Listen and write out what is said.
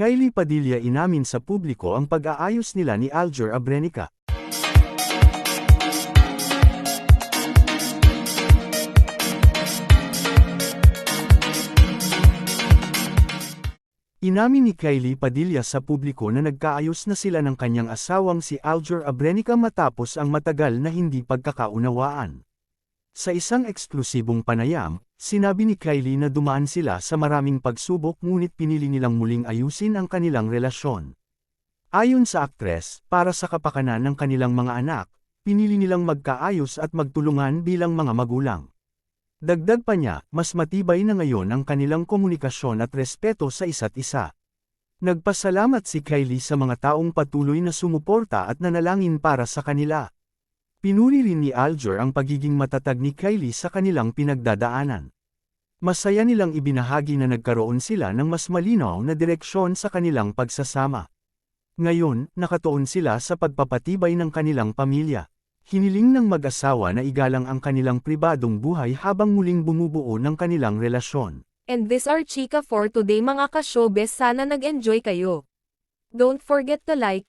Kylie Padilla inamin sa publiko ang pag-aayos nila ni Alger Abrenica. Inamin ni Kylie Padilla sa publiko na nagkaayos na sila ng kanyang asawang si Alger Abrenica matapos ang matagal na hindi pagkakaunawaan. Sa isang eksklusibong panayam, sinabi ni Kylie na dumaan sila sa maraming pagsubok ngunit pinili nilang muling ayusin ang kanilang relasyon. Ayon sa aktres, para sa kapakanan ng kanilang mga anak, pinili nilang magkaayos at magtulungan bilang mga magulang. Dagdag pa niya, mas matibay na ngayon ang kanilang komunikasyon at respeto sa isa't isa. Nagpasalamat si Kylie sa mga taong patuloy na sumuporta at nanalangin para sa kanila. Pinuri rin ni Alger ang pagiging matatag ni Kylie sa kanilang pinagdadaanan. Masaya nilang ibinahagi na nagkaroon sila ng mas malinaw na direksyon sa kanilang pagsasama. Ngayon, nakatuon sila sa pagpapatibay ng kanilang pamilya. Hiniling ng mag-asawa na igalang ang kanilang pribadong buhay habang muling bumubuo ng kanilang relasyon. And this are chika for today mga ka-showbiz sana nag-enjoy kayo. Don't forget to like,